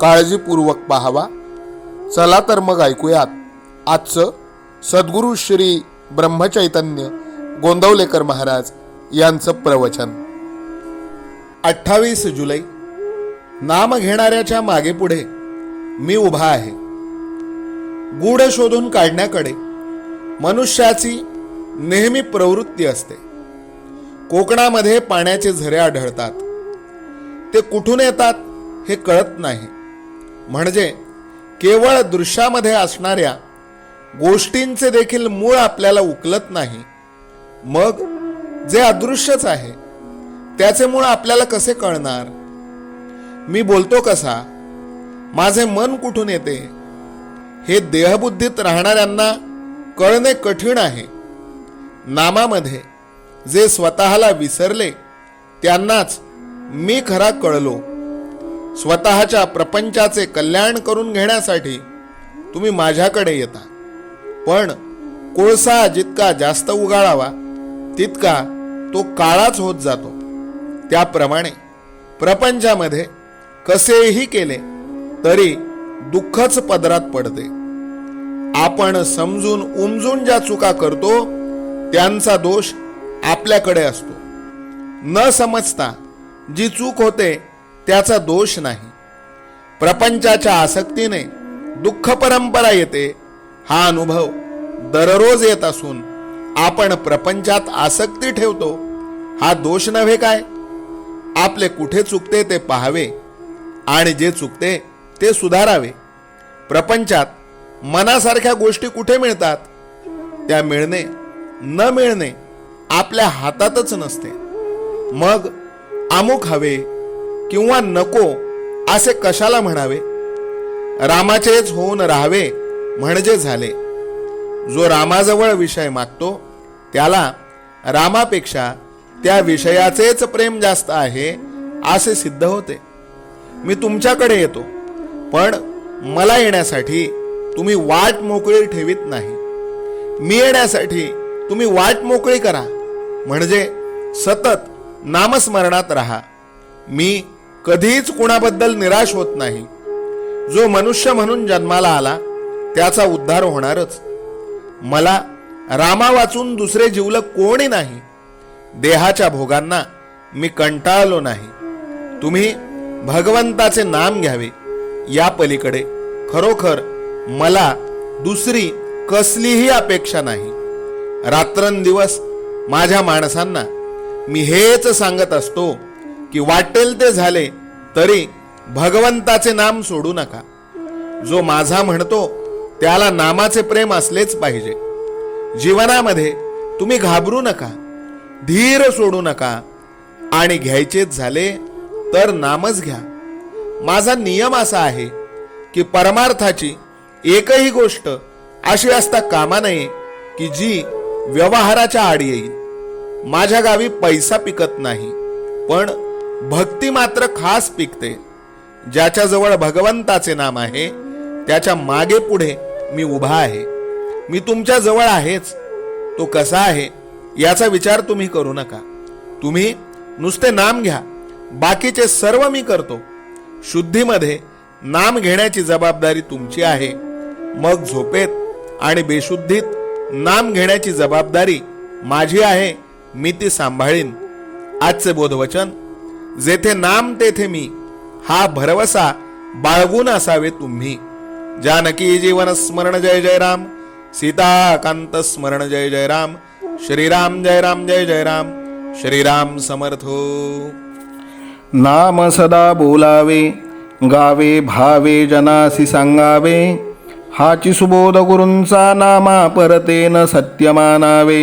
काळजीपूर्वक पाहावा. चला तर मग ऐकूयात. आजचं सद्गुरू श्री ब्रह्मचैतन्य गोंदवलेकर महाराज यांचं प्रवचन. अठ्ठावीस जुलै. नाम घेणाऱ्याच्या मागे पुढे मी उभा आहे. गूढ शोधून काढण्याकडे मनुष्याची नेहमी प्रवृत्ती असते. कोकणामध्ये पाण्याचे झरे आढळतात. ते कुठून येतात हे कळत नाही. म्हणजे केवळ दृश्यामध्ये असणाऱ्या गोष्टींचे देखील मूळ आपल्याला उकलत नाही मग जे अदृश्यच आहे त्याचे मूळ आपल्याला कसे कळणार? मी बोलतो कसा? माझे मन कुठून येते? हे देहबुद्धीत राहणाऱ्यांना कळणे कठीण आहे. नामामध्ये जे स्वतःला विसरले त्यांनाच मी खरा कळलो. स्वतःच्या प्रपंचाचे कल्याण करून घेण्यासाठी तुम्ही माझ्याकडे येता. पण कोळसा जितका जास्त उगाळावा तितका तो काळाच होत जातो. त्याप्रमाणे प्रपंचामध्ये कसेही केले तरी दुःखच पदरात पडते. आपण समजून उमजून ज्या चुका करतो त्यांचा दोष आपल्याकडे असतो. न समजता जी चूक होते त्याचा दोष नाही. प्रपंचाच्या आसक्तीने दुःख परंपरा येते. हा अनुभव दररोज येत असून आपण प्रपंचात आसक्ती ठेवतो. हा दोष नव्हे काय? आपले कुठे चुकते ते पाहावे आणि जे चुकते ते सुधारावे. प्रपंचात मनासारख्या गोष्टी कुठे मिळतात? त्या मिळणे न मिळणे आपल्या हातातच नसते. मग अमुक हवे किंवा नको असे कशाला म्हणावे? रामाचेच होऊन राहावे म्हणजे झाले. जो रामाजवळ विषय मागतो त्याला रामापेक्षा त्या विषयाचेच प्रेम जास्त आहे असे सिद्ध होते. मी तुमच्याकडे येतो पण मला येण्यासाठी तुम्ही वाट मोकळी ठेवीत नाही. मी येण्यासाठी तुम्ही वाट मोकळी करा म्हणजे सतत नामस्मरणात राहा. मी कधीच कुणाबद्दल निराश होत नाही. जो मनुष्य म्हणून जन्माला आला त्याचा उद्धार होणारच. मला रामा वाचून दुसरे जीवलं कोणी नाही. देहाच्या भोगांना मी कंटाळलो नाही. तुम्ही भगवंताचे नाम घ्यावे. या पलीकडे खरोखर मला दुसरी कसलीही अपेक्षा नाही. रात्रंदिवस माझ्या माणसांना मी हेच सांगत असतो की वाटेल ते झाले तरी भगवंताचे नाम सोडू नका. जो माझा म्हणतो त्याला नामाचे प्रेम असलेच पाहिजे. जीवनामध्ये तुम्ही घाबरू नका धीर सोडू नका आणि घ्यायचेच झाले तर नामच घ्या. माझा नियम असा आहे की परमार्थाची एकही गोष्ट अशी असता कामा नये की जी व्यवहाराच्या आड येईल. माझ्या गावी पैसा पिकत नाही पण भक्ती मात्र खास पिकते. ज्याच्याजवळ भगवंताचे नाम आहे त्याच्यामागे पुढे मी उभा आहे. मी तुमच्या जवळ आहेच. तो कसा आहे याचा विचार तुम्ही करू नका. तुम्ही नुसते नाम घ्या. बाकीचे सर्व मी करतो. शुद्धीमध्ये नाम घेण्याची जबाबदारी तुमची आहे. मग झोपेत आणि बेशुद्धीत नाम घेण्याची जबाबदारी माझी आहे मी ती सांभाळीन. आजचे बोधवचन जेथे नाम तेथे मी हा भरवसा बाळगून असावे तुम्ही. जानकी जीवन स्मरण जय जय राम सीताकांत स्मरण जय जय राम श्रीराम जय राम जय जय राम श्रीराम समर्थो हो. नाम सदा बोलावे गावे भावे जनासी सांगावे हाची सुबोध गुरूंचा नामा परतेन सत्य मानावे